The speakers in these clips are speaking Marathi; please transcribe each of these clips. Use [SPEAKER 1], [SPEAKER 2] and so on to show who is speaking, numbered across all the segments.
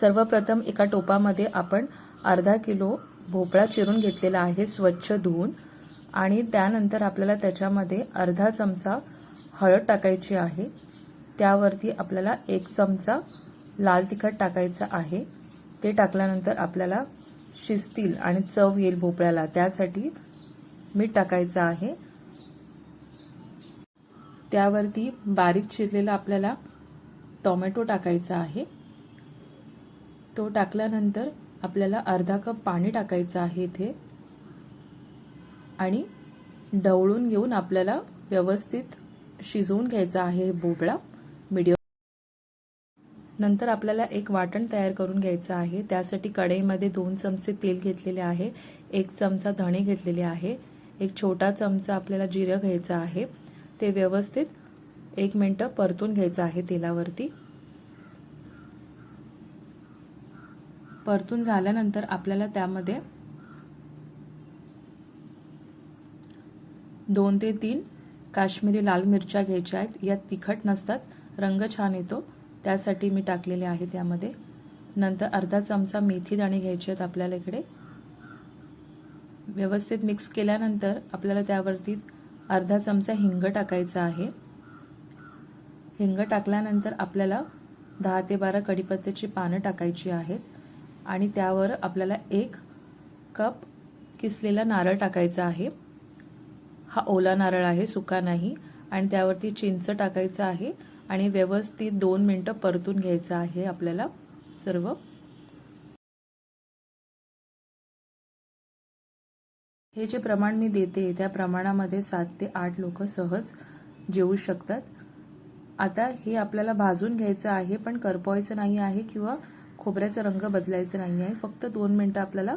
[SPEAKER 1] सर्वप्रथम एका टोपामध्ये आपण अर्धा किलो भोपळा चिरून घेतलेला आहे स्वच्छ धुवून. आणि त्यानंतर आपल्याला त्याच्यामध्ये अर्धा चमचा हळद टाकायची आहे. त्यावरती आपल्याला एक चमचा लाल तिखट टाकायचं आहे. ते टाकल्यानंतर आपल्याला शिजतील आणि चव येईल भोपळ्याला. त्यासाठी मीठ टाकायचं आहे. त्यावरती बारीक चिरलेला आपल्याला टोमॅटो टाकायचा आहे. तो टाकल्यानंतर आपल्याला अर्धा कप पाणी टाकायचं आहे इथे. आणि ढवळून घेऊन आपल्याला व्यवस्थित शिजवून घ्यायचा आहे भोपळा. मीडियम. नंतर आपल्याला एक वाटण तयार करून घ्यायचं आहे. त्यासाठी कढईमध्ये दोन चमचे तेल घेतलेले आहे. एक चमचा धणे घेतलेले आहे. एक छोटा चमचा आपल्याला जिरं घ्यायचं आहे. ते व्यवस्थित एक मिनटं परतून घ्यायचं आहे तेलावरती. परतून झाल्यानंतर आपल्याला त्यामध्ये दोन ते तीन काश्मीरी लाल मिरच्या घ्यायच्या आहेत. यात तिखट नसतात रंग छान येतो. त्यासाठी मी टाकलेले आहे त्यामध्ये नंतर अर्धा चमचा मेथी दाणे घ्यायचे आहेत आपल्याला इकडे. व्यवस्थित मिक्स केल्यानंतर आपल्याला त्यावरती अर्धा चमचा हिंग टाकायचा आहे. हिंग टाकल्यानंतर आपल्याला दहा ते बारा कढीपत्त्याची पानं टाकायची आहेत. आणि त्यावर आपल्याला एक कप किसलेला नारळ टाकायचा आहे. हा ओला नारळ आहे सुका नाही. आणि त्यावरती चिंच टाकायचं आहे. आणि व्यवस्थित दोन मिनटं परतून घ्यायचं आहे आपल्याला सर्व. हे जे प्रमाण मी देते त्या प्रमाणामध्ये सात ते आठ लोक सहज जेवू शकतात. आता हे आपल्याला भाजून घ्यायचं आहे पण करपवायचं नाही आहे किंवा खोबऱ्याचा रंग बदलायचा नाही आहे फक्त दोन मिनटं आपल्याला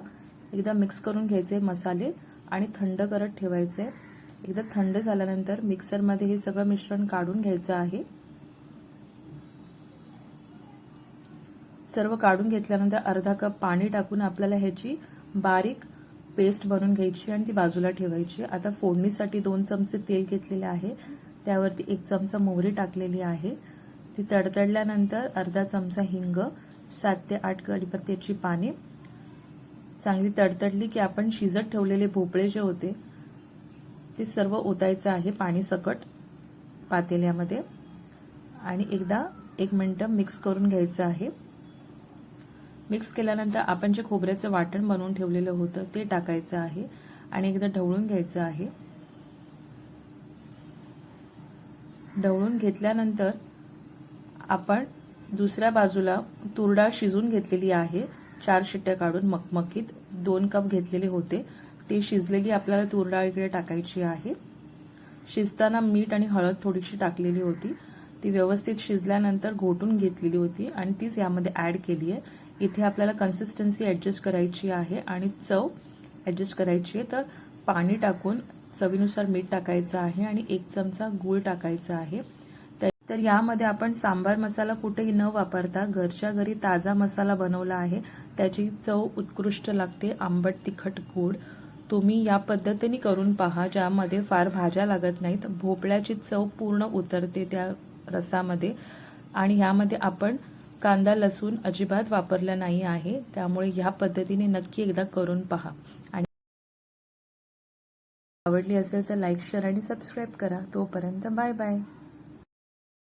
[SPEAKER 1] एकदा मिक्स करून घ्यायचे मसाले आणि थंड करत ठेवायचे एकदा थंड झाल्यानंतर मिक्सरमध्ये हे सगळं मिश्रण काढून घ्यायचं आहे. सर्व काढून घेतल्यानंतर अर्धा कप पाणी टाकून आपल्याला ह्याची बारीक पेस्ट बनवून घ्यायची आणि ती बाजूला ठेवायची. आता फोडणीसाठी दोन चमचे तेल घेतलेले आहे. त्यावरती एक चमचा मोहरी टाकलेली आहे. ती तडतडल्यानंतर अर्धा चमचा हिंग सात ते आठ कढीपत्त्याची पाने. चांगली तडतडली की आपण शिजत ठेवलेले भोपळे जे होते ते सर्व ओतायचं आहे पाणी सकट पातेल्यामध्ये. आणि एकदा एक मिनटं मिक्स करून घ्यायचं आहे. मिक्स केल्यानंतर आपण जे खोबऱ्याचं वाटण बनवून ठेवलेलं होतं ते टाकायचं आहे. आणि एकदा ढवळून घ्यायचं आहे. ढवळून घेतल्यानंतर आपण दुसऱ्या बाजूला तुरडा शिजून घेतलेली आहे. चार शिट्ट्या काढून मकमकीत दोन कप घेतलेले होते. ते शिजलेली आपल्याला तुरडाळ इकडे टाकायची आहे. शिजताना मीठ आणि हळद थोडीशी टाकलेली होती. ती व्यवस्थित शिजल्यानंतर घोटून घेतलेली होती आणि तीच यामध्ये ॲड केली आहे. इथे आपल्याला कन्सिस्टन्सी ॲडजस्ट करायची आहे आणि चव ॲडजस्ट करायची आहे. तर पाणी टाकून चवीनुसार मीठ टाकायचं आहे आणि एक चमचा गूळ टाकायचा आहे. तर यामध्ये आपण सांबार मसाला कुठेही न वापरता घरच्या घरी ताजा मसाला बनवला आहे. त्याची चव उत्कृष्ट लागते. आंबट तिखट गोड. तुम्ही या पद्धतीने करून पहा ज्यामध्ये फार भाज्या लागत नाहीत. भोपळ्याची चव पूर्ण उतरते त्या रसामध्ये. आणि ह्यामध्ये आपण कांदा लसूण अजिबात वापरला नाही आहे. त्यामुळे ह्या पद्धतीने नक्की एकदा करून पहा. आणि आवडली असेल तर लाईक शेअर आणि सबस्क्राईब करा. तोपर्यंत बाय बाय